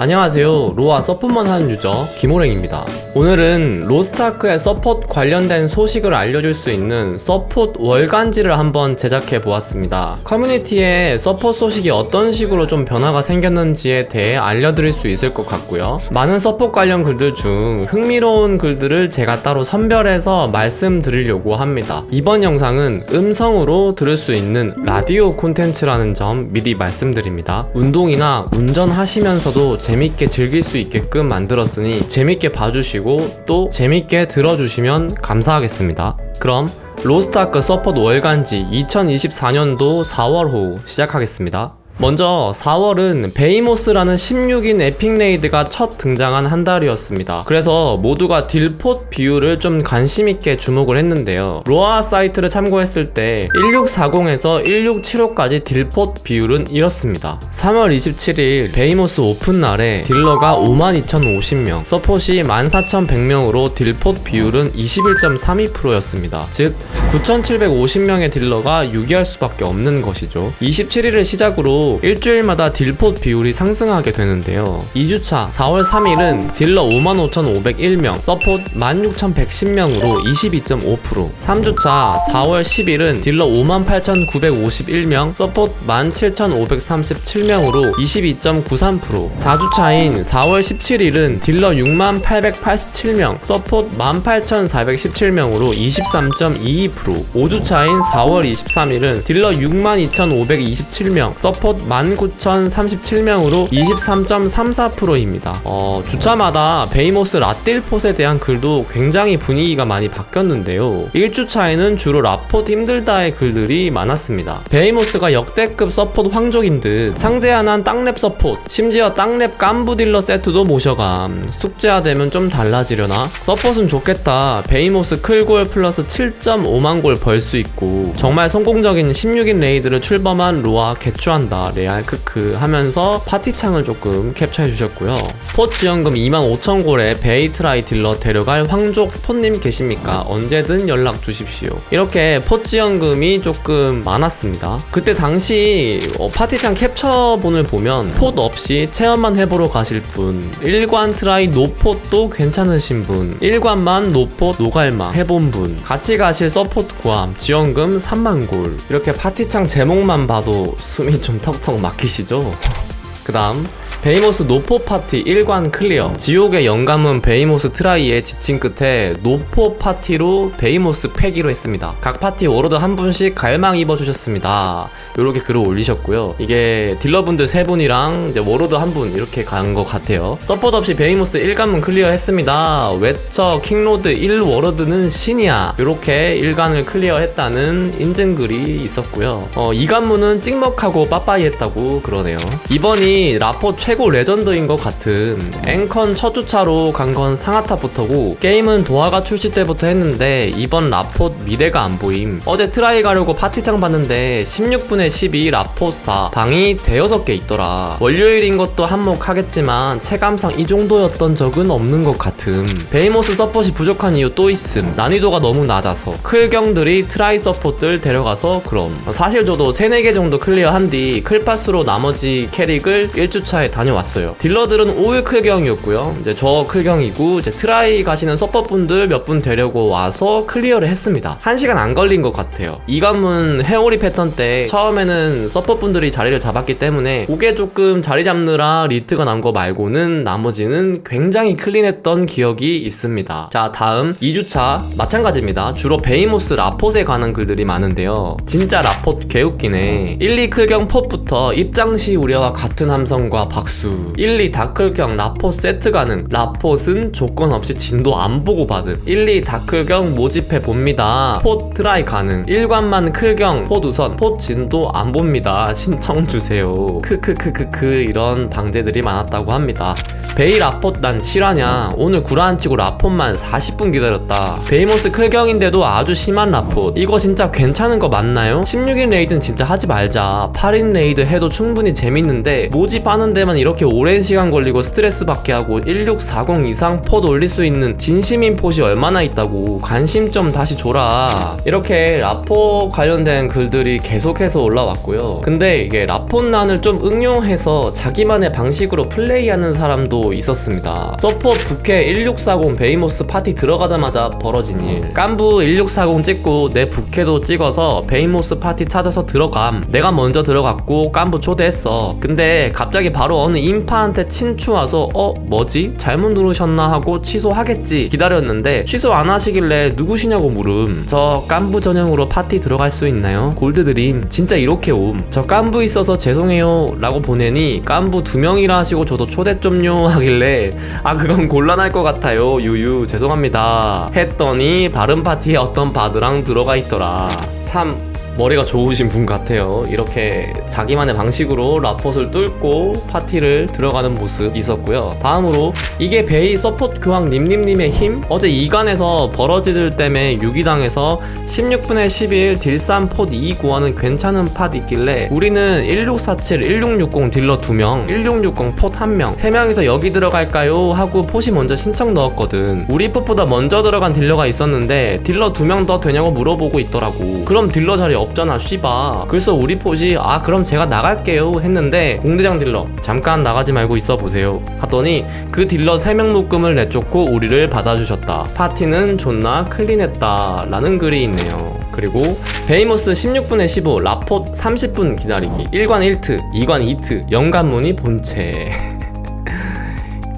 안녕하세요. 로아 서폿만 하는 유저 김호랭입니다. 오늘은 로스트아크의 서폿 관련된 소식을 알려줄 수 있는 서폿 월간지를 한번 제작해 보았습니다. 커뮤니티에 서폿 소식이 어떤 식으로 좀 변화가 생겼는지에 대해 알려드릴 수 있을 것 같고요. 많은 서폿 관련 글들 중 흥미로운 글들을 제가 따로 선별해서 말씀드리려고 합니다. 이번 영상은 음성으로 들을 수 있는 라디오 콘텐츠라는 점 미리 말씀드립니다. 운동이나 운전하시면서도 재밌게 즐길 수 있게끔 만들었으니 재밌게 봐주시고 또 재밌게 들어주시면 감사하겠습니다. 그럼 로스트아크 서폿 월간지 2024년도 4월호 시작하겠습니다. 먼저 4월은 베이모스라는 16인 에픽 레이드가 첫 등장한 한 달이었습니다. 그래서 모두가 딜폿 비율을 좀 관심있게 주목을 했는데요. 로아 사이트를 참고했을 때 1640에서 1675까지 딜폿 비율은 이렇습니다. 3월 27일 베이모스 오픈 날에 딜러가 52,050명, 서폿이 14,100명으로 딜폿 비율은 21.32%였습니다. 즉 9,750명의 딜러가 유기할 수밖에 없는 것이죠. 27일을 시작으로 일주일마다 딜폿 비율이 상승하게 되는데요. 2주차 4월 3일은 딜러 55,501명, 서폿 16,110명으로 22.5%. 3주차 4월 10일은 딜러 58,951명, 서폿 17,537명으로 22.93%. 4주차인 4월 17일은 딜러 6887명, 서폿 18,417명으로 23.22%. 5주차인 4월 23일은 딜러 62,527명, 서폿 19,037명으로 23.34%입니다. 어, 주차마다 베이모스 라딜폿에 대한 글도 굉장히 분위기가 많이 바뀌었는데요. 1주차에는 주로 라폿 힘들다의 글들이 많았습니다. 베이모스가 역대급 서폿 황족인 듯 상제한한 땅랩 서폿, 심지어 땅랩 깐부 딜러 세트도 모셔감. 숙제화되면 좀 달라지려나? 서폿은 좋겠다. 베이모스 클골 플러스 7.5만 골 벌 수 있고 정말 성공적인 16인 레이드를 출범한 로아 개추한다. 레알 크크 하면서 파티창을 조금 캡처해 주셨고요. 포 지원금 25,000골에 베이트라이 딜러 데려갈 황족 포님 계십니까? 언제든 연락 주십시오. 이렇게 포 지원금이 조금 많았습니다. 그때 당시 어, 파티창 캡처본을 보면 폿 없이 체험만 해보러 가실 분, 일관 트라이 노폿도 괜찮으신 분, 일관만 노폿 노갈마 해본 분, 같이 가실 서폿 구함, 지원금 3만 골. 이렇게 파티창 제목만 봐도 숨이 좀 턱턱 막히시죠? 그 다음 베이모스 노포 파티 1관 클리어. 지옥의 영감은 베이모스 트라이에 지친 끝에 노포 파티로 베이모스 패기로 했습니다. 각 파티 워로드 한 분씩 갈망 입어주셨습니다. 요렇게 글을 올리셨고요. 이게 딜러분들 세 분이랑 이제 워로드 한 분 이렇게 간 것 같아요. 서포트 없이 베이모스 1관문 클리어 했습니다. 외쳐 킹로드 1 워로드는 신이야. 요렇게 1관을 클리어 했다는 인증글이 있었고요. 어, 2관문은 찍먹하고 빠빠이 했다고 그러네요. 이번이 라포 최고 레전드인 것 같은 앵컨 첫 주차로 간 건 상하타부터고 게임은 도화가 출시 때부터 했는데 이번 라포 미래가 안 보임. 어제 트라이 가려고 파티장 봤는데 16분의 12 라포 4 방이 대여섯 개 있더라. 월요일인 것도 한몫하겠지만 체감상 이 정도였던 적은 없는 것 같음. 베이모스 서폿이 부족한 이유 또 있음. 난이도가 너무 낮아서. 클경들이 트라이 서폿들 데려가서 그럼. 사실 저도 3, 4개 정도 클리어한 뒤 클파스로 나머지 캐릭을 1주차에 다 녀왔어요. 딜러들은 5일 클경이었고요. 이제 저 클경이고 이제 트라이 가시는 서퍼분들 몇 분 데려고 와서 클리어를 했습니다. 1시간 안 걸린 것 같아요. 이 관문 회오리 패턴 때 처음에는 서퍼분들이 자리를 잡았기 때문에 그게 조금 자리 잡느라 리트가 난 거 말고는 나머지는 굉장히 클린했던 기억이 있습니다. 자 다음 2주차 마찬가지입니다. 주로 베이모스 라폿에 관한 글들이 많은데요. 진짜 라폿 개웃기네. 1, 2 클경 폿부터 입장시 우려와 같은 함성과 박수 1, 2 다클경 라폿 세트 가능. 라폿은 조건 없이 진도 안 보고 받음. 1, 2 다클경 모집해 봅니다. 폿 트라이 가능. 1관만 클경 폿 우선 폿 진도 안 봅니다. 신청 주세요. 크크크크크. 이런 방제들이 많았다고 합니다. 베이 라폿 난 실화냐? 오늘 구라 안 치고 라폿만 40분 기다렸다. 베이모스 클경인데도 아주 심한 라폿 이거 진짜 괜찮은 거 맞나요? 16인 레이드는 진짜 하지 말자. 8인 레이드 해도 충분히 재밌는데 모집하는 데만 이렇게 오랜 시간 걸리고 스트레스 받게 하고 1640 이상 폿 올릴 수 있는 진심인 폿이 얼마나 있다고 관심 좀 다시 줘라. 이렇게 라포 관련된 글들이 계속해서 올라왔고요. 근데 이게 라폰난을 좀 응용해서 자기만의 방식으로 플레이하는 사람도 있었습니다. 서폿 부캐 1640 베이모스 파티 들어가자마자 벌어진 일. 깐부 1640 찍고 내 부캐도 찍어서 베이모스 파티 찾아서 들어감. 내가 먼저 들어갔고 깐부 초대했어. 근데 갑자기 바로 어느 인파한테 친추 와서 어 뭐지? 잘못 누르셨나 하고 취소하겠지 기다렸는데 취소 안 하시길래 누구시냐고 물음. 저 깐부 전용으로 파티 들어갈 수 있나요? 골드드림. 진짜 이렇게 옴 저 깐부 있어서 죄송해요 라고 보내니 깐부 두 명이라 하시고 저도 초대 좀요 하길래 아 그건 곤란할 것 같아요. 유유 죄송합니다. 했더니 다른 파티에 어떤 바드랑 들어가 있더라. 참 머리가 좋으신 분 같아요. 이렇게 자기만의 방식으로 라폿을 뚫고 파티를 들어가는 모습 있었고요. 다음으로 이게 베이 서포트 교황 님님님의 힘? 어제 이간에서 버러지들 때문에 유기당해서 16분의 11 딜산 폿 2 구하는 괜찮은 팟 있길래 우리는 1647, 1660 딜러 2명, 1660 폿 1명, 3명이서 여기 들어갈까요? 하고 폿이 먼저 신청 넣었거든. 우리 폿보다 먼저 들어간 딜러가 있었는데 딜러 2명 더 되냐고 물어보고 있더라고. 그럼 딜러 자리 없 잖아, 씨바. 그래서 우리 폿이 아 그럼 제가 나갈게요 했는데 공대장 딜러 잠깐 나가지 말고 있어 보세요. 하더니 그 딜러 3명 묶음을 내쫓고 우리를 받아주셨다. 파티는 존나 클린했다. 라는 글이 있네요. 그리고 베이모스 16분에 15 라폿 30분 기다리기 1관 1트 2관 2트 연관문이 본체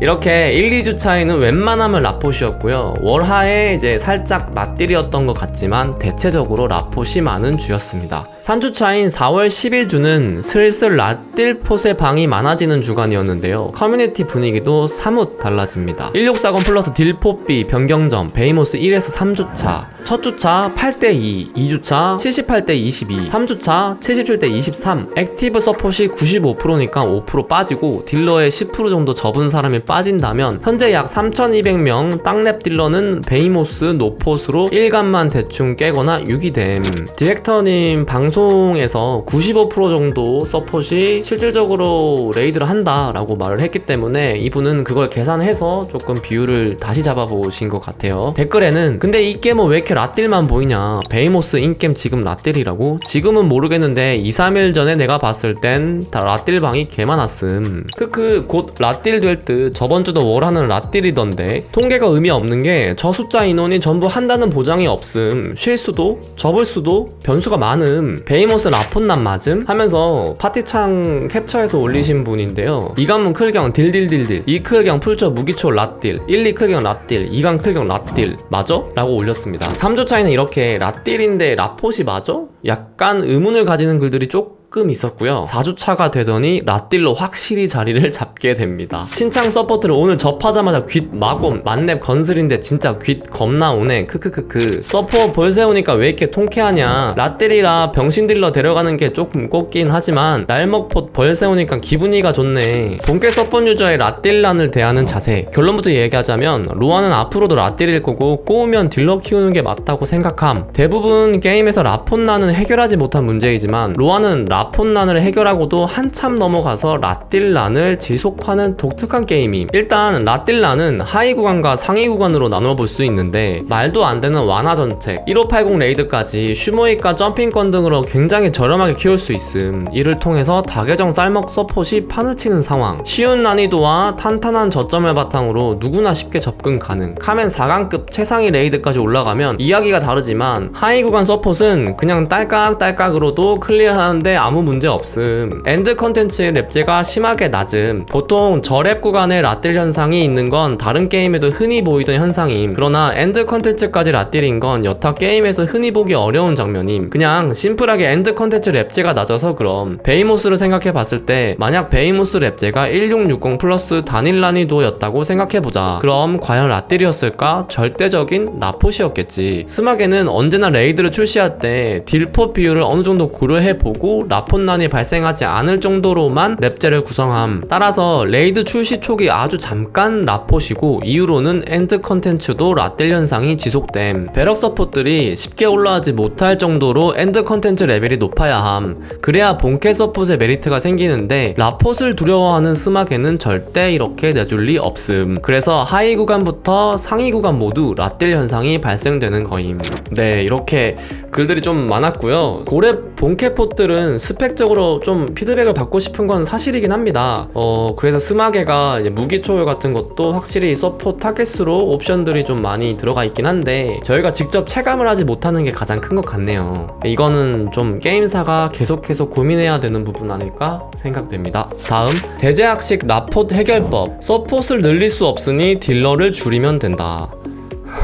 이렇게 1, 2주 차이는 웬만하면 라폿이었고요. 월하에 이제 살짝 라딜이었던 것 같지만 대체적으로 라폿이 많은 주였습니다. 3주 차인 4월 10일 주는 슬슬 라딜 폿의 방이 많아지는 주간이었는데요. 커뮤니티 분위기도 사뭇 달라집니다. 1640 플러스 딜포비 변경점 베이모스 1에서 3주차 첫 주차 8대2 2주차 78대 22 3주차 77대 23 액티브 서폿이 95%니까 5% 빠지고 딜러의 10% 정도 접은 사람이 빠진다면 현재 약 3200명 땅랩 딜러는 베이모스 노폿으로 1간만 대충 깨거나 유기됨 디렉터님 방 송에서 95% 정도 서폿이 실질적으로 레이드를 한다라고 말을 했기 때문에 이분은 그걸 계산해서 조금 비율을 다시 잡아보신 것 같아요. 댓글에는 근데 이 게임은 왜 이렇게 라딜만 보이냐? 베이모스 인게임 지금 라딜이라고? 지금은 모르겠는데 2, 3일 전에 내가 봤을 땐 다 라딜 방이 개 많았음. 크크 곧 라딜 될 듯 저번 주도 월하는 라딜이던데 통계가 의미 없는 게 저 숫자 인원이 전부 한다는 보장이 없음. 쉴 수도 접을 수도 변수가 많음 베이모스 라폰난 맞음? 하면서 파티창 캡처해서 올리신 분인데요 이관문 클경 딜딜딜딜 이 클경 풀처 무기초 라딜 1, 2 클경 라딜 2관 클경 라딜 맞어? 라고 올렸습니다 3주 차이는 이렇게 라딜인데 라폿이 맞어? 약간 의문을 가지는 글들이 조금 있었고요. 4주차가 되더니 라딜로 확실히 자리를 잡게 됩니다. 신창 서포트를 오늘 접하자마자 귓 마곰 만렙 건슬인데 진짜 귓 겁나 오네. 크크크크. 서포 벌 세우니까 왜 이렇게 통쾌하냐. 라딜이라 병신딜러 데려가는 게 조금 꼽긴 하지만 날먹폿 벌 세우니까 기분이가 좋네. 본캐 서폿 유저의 라딜란을 대하는 자세. 결론부터 얘기하자면 로아는 앞으로도 라딜일 거고 꼬우면 딜러 키우는 게 맞다고 생각함. 대부분 게임에서 라폰난은 해결하지 못한 문제이지만 로아는 라 폰난을 해결하고도 한참 넘어가서 라딜란을 지속하는 독특한 게임임. 일단 라딜란은 하위 구간과 상위 구간으로 나눠 볼 수 있는데 말도 안 되는 완화 전책 1580 레이드까지 슈모이과 점핑권 등으로 굉장히 저렴하게 키울 수 있음. 이를 통해서 다계정 쌀먹 서폿이 판을 치는 상황. 쉬운 난이도와 탄탄한 저점을 바탕으로 누구나 쉽게 접근 가능. 카멘 4강급 최상위 레이드까지 올라가면 이야기가 다르지만 하위 구간 서폿은 그냥 딸깍딸깍으로도 클리어하는데 아무 문제 없음. 엔드 컨텐츠 랩제가 심하게 낮음. 보통 저랩 구간에 라딜 현상이 있는 건 다른 게임에도 흔히 보이던 현상임. 그러나 엔드 컨텐츠까지 라딜인 건 여타 게임에서 흔히 보기 어려운 장면임. 그냥 심플하게 엔드 컨텐츠 랩제가 낮아서 그럼. 베이모스를 생각해 봤을 때 만약 베이모스 랩제가 1660 플러스 단일 난이도였다고 생각해 보자. 그럼 과연 라딜이었을까? 절대적인 라폿이었겠지. 스마게는 언제나 레이드를 출시할 때 딜포 비율을 어느 정도 고려해 보고 라 폰난이 발생하지 않을 정도로만 랩젤을 구성함. 따라서 레이드 출시 초기 아주 잠깐 라포시고 이후로는 엔드 컨텐츠도 라텔 현상이 지속됨. 배럭 서폿들이 쉽게 올라가지 못할 정도로 엔드 컨텐츠 레벨이 높아야 함. 그래야 본캐 서폿의 메리트가 생기는데 라폿을 두려워하는 스마게는 절대 이렇게 내줄 리 없음. 그래서 하위 구간부터 상위 구간 모두 라텔 현상이 발생되는 거임. 네, 이렇게 글들이 좀 많았고요. 고래 본캐 폿들은 스펙적으로 좀 피드백을 받고 싶은 건 사실이긴 합니다. 어, 그래서 스마게가 무기 초월 같은 것도 확실히 서포 타겟으로 옵션들이 좀 많이 들어가 있긴 한데 저희가 직접 체감을 하지 못하는 게 가장 큰 것 같네요. 이거는 좀 게임사가 계속해서 고민해야 되는 부분 아닐까 생각됩니다. 다음 대제학식 라폿 해결법 서폿을 늘릴 수 없으니 딜러를 줄이면 된다.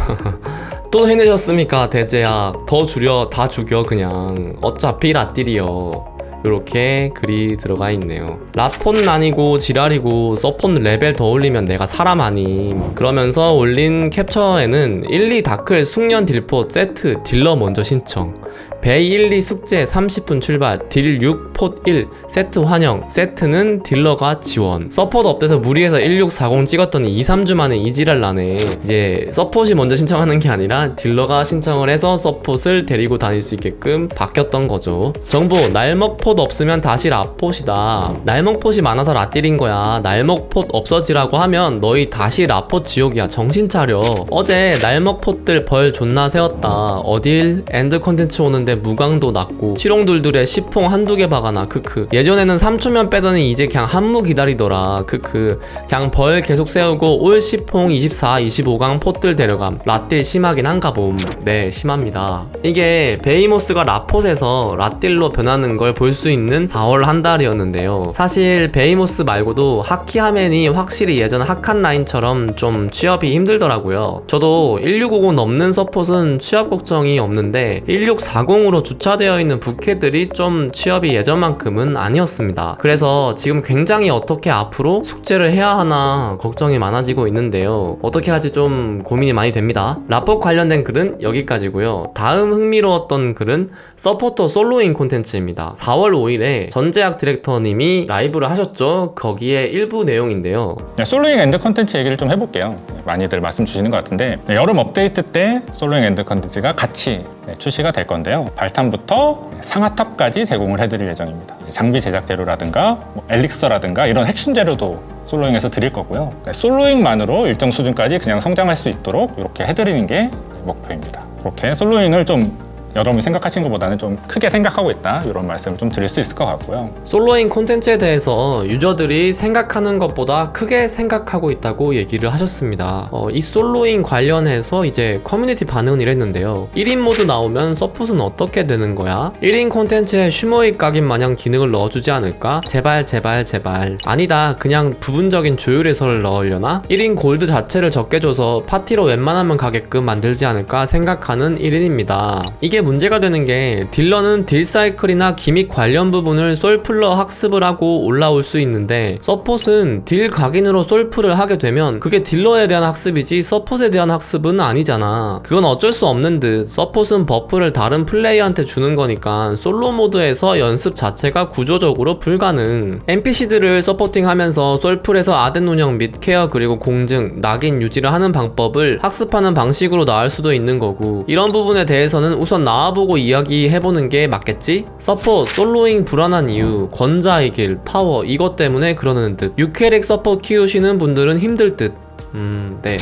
또 해내셨습니까 대제약 더 줄여 다 죽여 그냥 어차피 라딜이요 이렇게 글이 들어가 있네요. 라폰 아니고 지랄이고 서폰 레벨 더 올리면 내가 사람 아님. 그러면서 올린 캡처에는 1, 2 다클 숙련 딜포 세트 딜러 먼저 신청 베이 1, 2 숙제 30분 출발 딜 6, 폿 1 세트 환영. 세트는 딜러가 지원. 서폿 업돼서 무리해서 1640 찍었더니 2, 3주 만에 이지랄 나네. 이제 서폿이 먼저 신청하는 게 아니라 딜러가 신청을 해서 서폿을 데리고 다닐 수 있게끔 바뀌었던 거죠. 정보 날먹 폿 없으면 다시 라폿이다. 날먹 폿이 많아서 라딜인 거야. 날먹 폿 없어지라고 하면 너희 다시 라폿 지옥이야. 정신 차려. 어제 날먹 폿들 벌 존나 세웠다. 어딜? 엔드 컨텐츠 오는데 무광도 낮고 치롱둘둘에 시퐁 한두 개 박아놔. 크크. 예전에는 3초면 빼더니 이제 그냥 한무 기다리더라. 크크. 그냥 벌 계속 세우고 올 시퐁 24, 25강 폿들 데려감. 라딜 심하긴 한가 봄네 심합니다. 이게 베이모스가 라폿에서 라딜로 변하는 걸 볼 수 있는 4월 한 달이었는데요. 사실 베이모스 말고도 하키하멘이 확실히 예전 하칸 라인처럼 좀 취업이 힘들더라고요. 저도 1650 넘는 서폿은 취업 걱정이 없는데 1640 으로 주차되어 있는 부캐들이 좀 취업이 예전만큼은 아니었습니다. 그래서 지금 굉장히 어떻게 앞으로 숙제를 해야 하나 걱정이 많아지고 있는데요. 어떻게 할지 좀 고민이 많이 됩니다. 라법 관련된 글은 여기까지고요. 다음 흥미로웠던 글은 서포터 솔로인 콘텐츠입니다. 4월 5일에 전재학 디렉터님이 라이브를 하셨죠. 거기에 일부 내용인데요. 네, 솔로잉 엔드 컨텐츠 얘기를 좀 해볼게요. 네, 많이들 말씀 주시는 것 같은데 네, 여름 업데이트 때 솔로잉 엔드 컨텐츠가 같이 네, 출시가 될 건데요. 발탄부터 상하탑까지 제공을 해드릴 예정입니다. 장비 제작 재료라든가 뭐 엘릭서라든가 이런 핵심 재료도 솔로잉에서 드릴 거고요. 네, 솔로잉만으로 일정 수준까지 그냥 성장할 수 있도록 이렇게 해드리는 게 목표입니다. 그렇게 솔로잉을 좀 여러분이 생각하신 것보다는 좀 크게 생각하고 있다 이런 말씀을 좀 드릴 수 있을 것 같고요. 솔로인 콘텐츠에 대해서 유저들이 생각하는 것보다 크게 생각하고 있다고 얘기를 하셨습니다. 어, 이 솔로인 관련해서 이제 커뮤니티 반응은 이랬는데요. 1인 모드 나오면 서폿은 어떻게 되는 거야? 1인 콘텐츠에 슈머익 각인 마냥 기능을 넣어주지 않을까? 제발 제발 제발 아니다 그냥 부분적인 조율 해설을 넣으려나? 1인 골드 자체를 적게 줘서 파티로 웬만하면 가게끔 만들지 않을까 생각하는 1인입니다. 이게 문제가 되는 게 딜러는 딜 사이클이나 기믹 관련 부분을 솔플러 학습을 하고 올라올 수 있는데 서폿은 딜 각인으로 솔플을 하게 되면 그게 딜러에 대한 학습이지 서폿에 대한 학습은 아니잖아. 그건 어쩔 수 없는 듯 서폿은 버프를 다른 플레이어한테 주는 거니까 솔로 모드에서 연습 자체가 구조적으로 불가능. NPC들을 서포팅하면서 솔플에서 아덴 운영 및 케어 그리고 공증, 낙인 유지를 하는 방법을 학습하는 방식으로 나올 수도 있는 거고 이런 부분에 대해서는 우선 나와보고 이야기해보는 게 맞겠지? 서포, 솔로잉 불안한 이유, 권자의 길, 파워 이것 때문에 그러는 듯 유캐릭 서포 키우시는 분들은 힘들 듯 음, 네.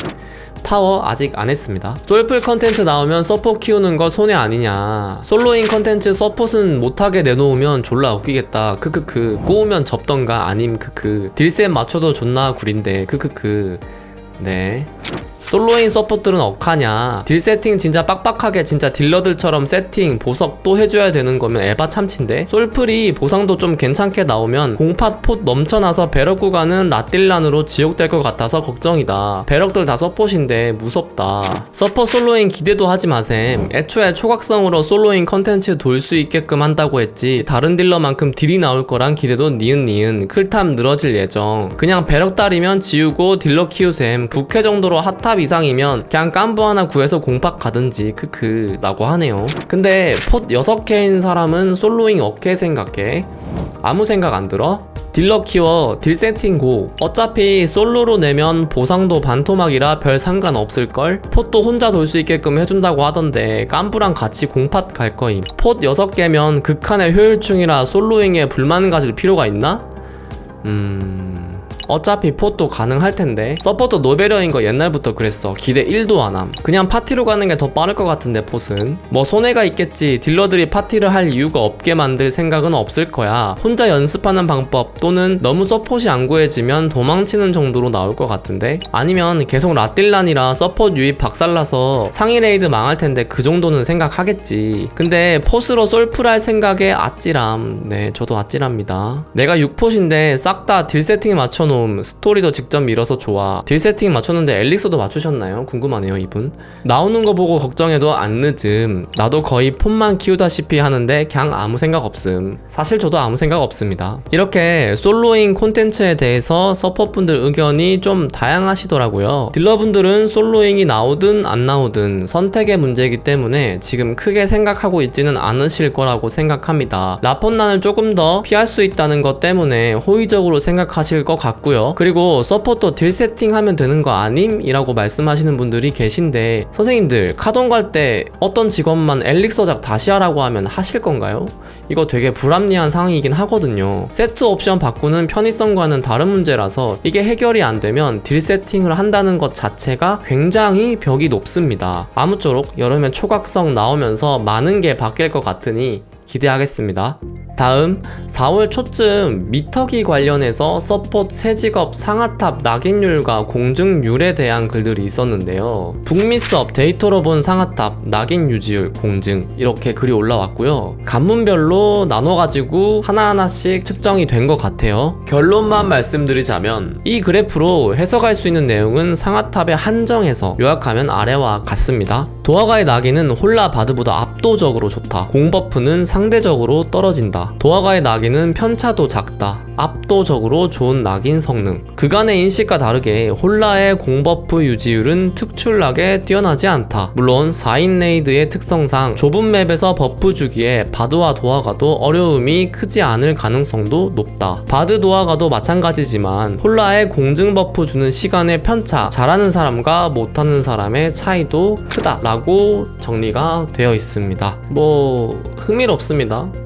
파워 아직 안 했습니다. 솔플 컨텐츠 나오면 서포 키우는 거 손해 아니냐. 솔로인 컨텐츠 서폿은 못하게 내놓으면 졸라 웃기겠다. 크크크. 꼬우면 접던가 아님 크크. 딜셋 맞춰도 존나 구린데 크크크. 네. 솔로인 서포트는 억하냐. 딜 세팅 진짜 빡빡하게 진짜 딜러들처럼 세팅 보석 또 해줘야 되는 거면 에바 참치인데? 솔플이 보상도 좀 괜찮게 나오면 공팟 폿 넘쳐나서 배럭 구간은 라딜란으로 지옥될 것 같아서 걱정이다. 배럭들 다 서폿인데 무섭다. 서폿 솔로인 기대도 하지 마셈. 애초에 초각성으로 솔로인 컨텐츠 돌 수 있게끔 한다고 했지 다른 딜러만큼 딜이 나올 거란 기대도 니은니은. 클탑 늘어질 예정. 그냥 배럭 딸이면 지우고 딜러 키우셈. 부캐 정도로 핫탑 4탑 이상이면 그냥 깐부 하나 구해서 공팍 가든지 크크 라고 하네요 근데 폿 6개인 사람은 솔로잉 어케 생각해? 아무 생각 안 들어? 딜러 키워 딜 세팅 고 어차피 솔로로 내면 보상도 반토막이라 별 상관 없을걸? 폿도 혼자 돌 수 있게끔 해준다고 하던데 깐부랑 같이 공팟 갈 거임 폿 6개면 극한의 효율충이라 솔로잉에 불만 가질 필요가 있나? 음... 어차피 폿도 가능할 텐데. 서포터 노베려인 거 옛날부터 그랬어. 기대 1도 안함. 그냥 파티로 가는 게 더 빠를 것 같은데 폿은 뭐 손해가 있겠지. 딜러들이 파티를 할 이유가 없게 만들 생각은 없을 거야. 혼자 연습하는 방법 또는 너무 서폿이 안 구해지면 도망치는 정도로 나올 것 같은데? 아니면 계속 라딜란이라 서폿 유입 박살나서 상위 레이드 망할 텐데 그 정도는 생각하겠지. 근데 폿으로 솔플 할 생각에 아찔함. 네 저도 아찔합니다. 내가 6폿인데 싹 다 딜 세팅에 맞춰놓 음 스토리도 직접 밀어서 좋아. 딜 세팅 맞췄는데 엘릭서도 맞추셨나요? 궁금하네요 이분. 나오는 거 보고 걱정해도 안 늦음. 나도 거의 폰만 키우다시피 하는데 그냥 아무 생각 없음. 사실 저도 아무 생각 없습니다. 이렇게 솔로잉 콘텐츠에 대해서 서포분들 의견이 좀 다양하시더라고요. 딜러분들은 솔로잉이 나오든 안 나오든 선택의 문제이기 때문에 지금 크게 생각하고 있지는 않으실 거라고 생각합니다. 라폰난을 조금 더 피할 수 있다는 것 때문에 호의적으로 생각하실 것 같고 요 그리고 서포터 딜 세팅하면 되는 거 아님? 이라고 말씀하시는 분들이 계신데 선생님들 카돈 갈 때 어떤 직원만 엘릭서작 다시 하라고 하면 하실 건가요? 이거 되게 불합리한 상황이긴 하거든요. 세트 옵션 바꾸는 편의성과는 다른 문제라서 이게 해결이 안 되면 딜 세팅을 한다는 것 자체가 굉장히 벽이 높습니다. 아무쪼록 여름에 초각성 나오면서 많은 게 바뀔 것 같으니 기대하겠습니다. 다음 4월 초쯤 미터기 관련해서 서포트 새직업 상하탑 낙인율과 공증률에 대한 글들이 있었는데요. 북미스 업데이터로 본 상하탑 낙인 유지율 공증 이렇게 글이 올라왔고요. 간문별로 나눠가지고 하나하나씩 측정이 된 것 같아요. 결론만 말씀드리자면 이 그래프로 해석할 수 있는 내용은 상하탑의 한정에서 요약하면 아래와 같습니다. 도화가의 낙인은 홀라 바드보다 압도적으로 좋다. 공버프는 상대적으로 떨어진다. 도화가의 낙인은 편차도 작다. 압도적으로 좋은 낙인 성능. 그간의 인식과 다르게 홀라의 공버프 유지율은 특출나게 뛰어나지 않다. 물론 4인 레이드의 특성상 좁은 맵에서 버프 주기에 바드와 도화가도 어려움이 크지 않을 가능성도 높다. 바드 도화가도 마찬가지지만 홀라의 공증 버프 주는 시간의 편차, 잘하는 사람과 못하는 사람의 차이도 크다라고 정리가 되어 있습니다. 뭐 흥미롭습니다.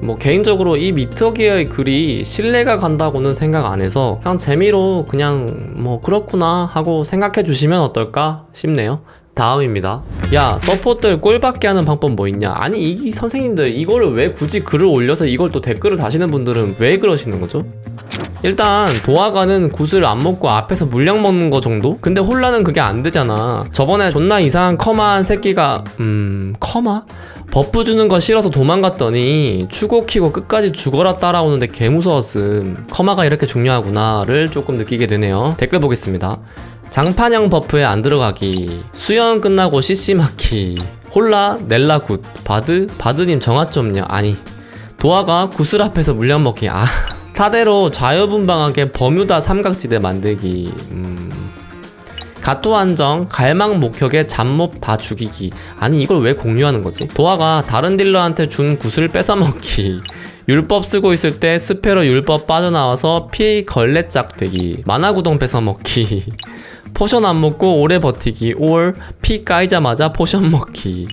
뭐 개인적으로 이 미터기의 글이 신뢰가 간다고는 생각 안 해서 그냥 재미로 그냥 뭐 그렇구나 하고 생각해 주시면 어떨까 싶네요. 다음입니다. 야, 서포트를 꼴받게 하는 방법 뭐 있냐? 아니, 이 선생님들 이거를 왜 굳이 글을 올려서 이걸 또 댓글을 다시는 분들은 왜 그러시는 거죠? 일단 도화가는 구슬 안 먹고 앞에서 물량 먹는 거 정도? 근데 홀라는 그게 안 되잖아. 저번에 존나 이상한 커마한 새끼가 음 커마? 버프 주는 거 싫어서 도망갔더니 추고 키고 끝까지 죽어라 따라오는데 개 무서웠음. 커마가 이렇게 중요하구나를 조금 느끼게 되네요. 댓글 보겠습니다. 장판형 버프에 안 들어가기 수영 끝나고 CC 맞기 홀라 넬라 굿 바드 바드님 정화 좀요 아니 도화가 구슬 앞에서 물량 먹기 아 타대로 자유분방하게 버뮤다 삼각지대 만들기. 음. 가토 안정 갈망 목격에 잡몹 다 죽이기. 아니 이걸 왜 공유하는 거지? 도화가 다른 딜러한테 준 구슬 뺏어먹기. 율법 쓰고 있을 때 스페로 율법 빠져나와서 피 걸레짝 되기. 만화 구동 뺏어먹기. 포션 안 먹고 오래 버티기. 올 피 까이자마자 포션 먹기.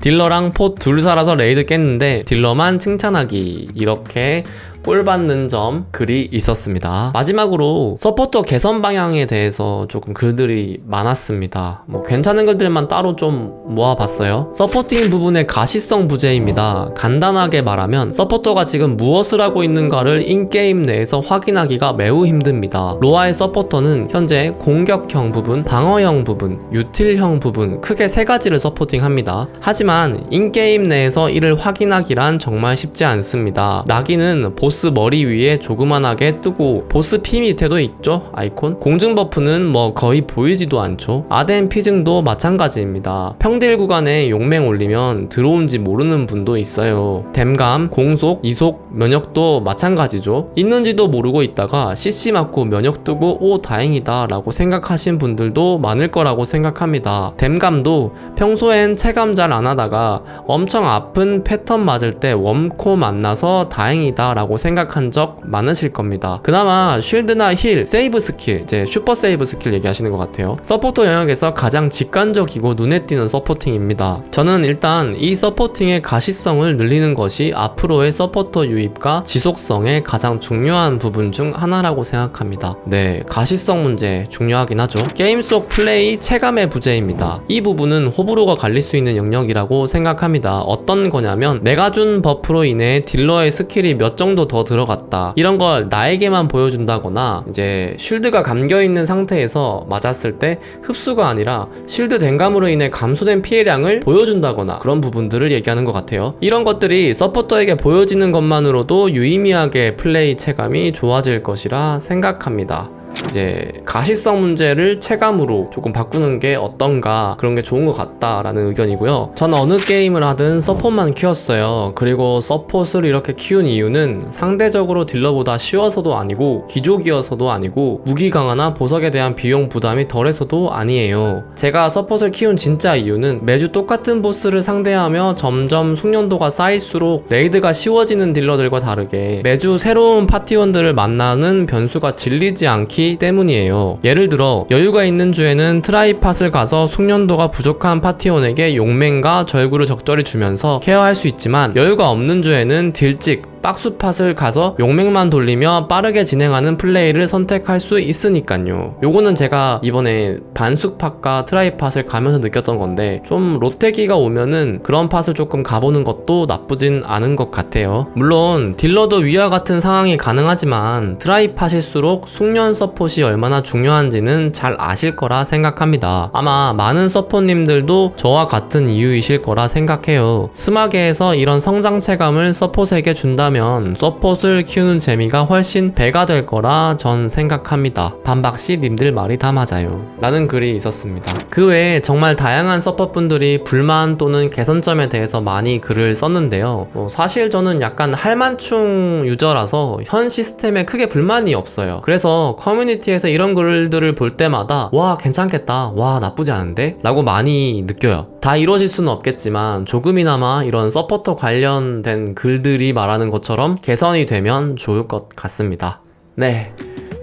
딜러랑 포 둘 살아서 레이드 깼는데 딜러만 칭찬하기. 이렇게 꼴 받는 점 글이 있었습니다. 마지막으로 서포터 개선 방향에 대해서 조금 글들이 많았습니다. 뭐 괜찮은 글들만 따로 좀 모아봤어요. 서포팅 부분의 가시성 부재입니다. 간단하게 말하면 서포터가 지금 무엇을 하고 있는가를 인게임 내에서 확인하기가 매우 힘듭니다. 로아의 서포터는 현재 공격형 부분, 방어형 부분, 유틸형 부분 크게 세 가지를 서포팅합니다. 하지만 인게임 내에서 이를 확인하기란 정말 쉽지 않습니다. 나기는 보스 보스 머리 위에 조그만하게 뜨고 보스 피 밑에도 있죠? 아이콘? 공중 버프는 뭐 거의 보이지도 않죠? 아덴 피증도 마찬가지입니다. 평딜 구간에 용맹 올리면 들어온지 모르는 분도 있어요. 댐감, 공속, 이속, 면역도 마찬가지죠. 있는지도 모르고 있다가 CC 맞고 면역 뜨고 오 다행이다 라고 생각하신 분들도 많을 거라고 생각합니다. 댐감도 평소엔 체감 잘 안 하다가 엄청 아픈 패턴 맞을 때 웜코 만나서 다행이다 라고 생각한 적 많으실 겁니다. 그나마 쉴드나 힐, 세이브 스킬, 이제 슈퍼 세이브 스킬 얘기하시는 것 같아요. 서포터 영역에서 가장 직관적이고 눈에 띄는 서포팅입니다. 저는 일단 이 서포팅의 가시성을 늘리는 것이 앞으로의 서포터 유입과 지속성의 가장 중요한 부분 중 하나라고 생각합니다. 네, 가시성 문제 중요하긴 하죠. 게임 속 플레이 체감의 부재입니다. 이 부분은 호불호가 갈릴 수 있는 영역이라고 생각합니다. 어떤 거냐면 내가 준 버프로 인해 딜러의 스킬이 몇 정도 더 들어갔다. 이런 걸 나에게만 보여준다거나 이제 쉴드가 감겨 있는 상태에서 맞았을 때 흡수가 아니라 쉴드 댕감으로 인해 감소된 피해량을 보여준다거나 그런 부분들을 얘기하는 것 같아요. 이런 것들이 서포터에게 보여지는 것만으로도 유의미하게 플레이 체감이 좋아질 것이라 생각합니다. 이제 가시성 문제를 체감으로 조금 바꾸는 게 어떤가 그런 게 좋은 것 같다라는 의견이고요. 저는 어느 게임을 하든 서폿만 키웠어요. 그리고 서폿을 이렇게 키운 이유는 상대적으로 딜러보다 쉬워서도 아니고 귀족이어서도 아니고 무기 강화나 보석에 대한 비용 부담이 덜해서도 아니에요. 제가 서폿을 키운 진짜 이유는 매주 똑같은 보스를 상대하며 점점 숙련도가 쌓일수록 레이드가 쉬워지는 딜러들과 다르게 매주 새로운 파티원들을 만나는 변수가 질리지 않기 때문이에요. 예를 들어 여유가 있는 주에는 트라이팟을 가서 숙련도가 부족한 파티원에게 용맹과 절구를 적절히 주면서 케어할 수 있지만 여유가 없는 주에는 딜찍 박스팟을 가서 용맹만 돌리며 빠르게 진행하는 플레이를 선택할 수 있으니까요. 요거는 제가 이번에 반숙팟과 트라이팟을 가면서 느꼈던 건데 좀 롯데기가 오면은 그런 팟을 조금 가보는 것도 나쁘진 않은 것 같아요. 물론 딜러도 위와 같은 상황이 가능하지만 트라이팟일수록 숙련 서폿이 얼마나 중요한지는 잘 아실 거라 생각합니다. 아마 많은 서폿님들도 저와 같은 이유이실 거라 생각해요. 스마게에서 이런 성장 체감을 서폿에게 준다면 서폿을 키우는 재미가 훨씬 배가 될 거라 전 생각합니다. 반박시 님들 말이 다 맞아요. 라는 글이 있었습니다. 그 외에 정말 다양한 서폿분들이 불만 또는 개선점에 대해서 많이 글을 썼는데요. 뭐 사실 저는 약간 할만충 유저라서 현 시스템에 크게 불만이 없어요. 그래서 커뮤니티에서 이런 글들을 볼 때마다 와 괜찮겠다 와 나쁘지 않은데 라고 많이 느껴요 다 이루어질 수는 없겠지만 조금이나마 이런 서포터 관련된 글들이 말하는 것처럼 개선이 되면 좋을 것 같습니다 네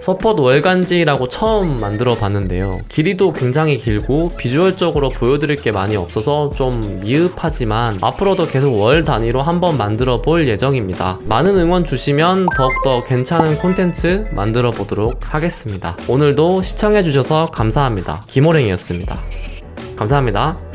서폿 월간지라고 처음 만들어 봤는데요. 길이도 굉장히 길고 비주얼적으로 보여드릴 게 많이 없어서 좀 미흡하지만 앞으로도 계속 월 단위로 한번 만들어 볼 예정입니다. 많은 응원 주시면 더욱더 괜찮은 콘텐츠 만들어 보도록 하겠습니다. 오늘도 시청해 주셔서 감사합니다. 김호랭이었습니다. 감사합니다.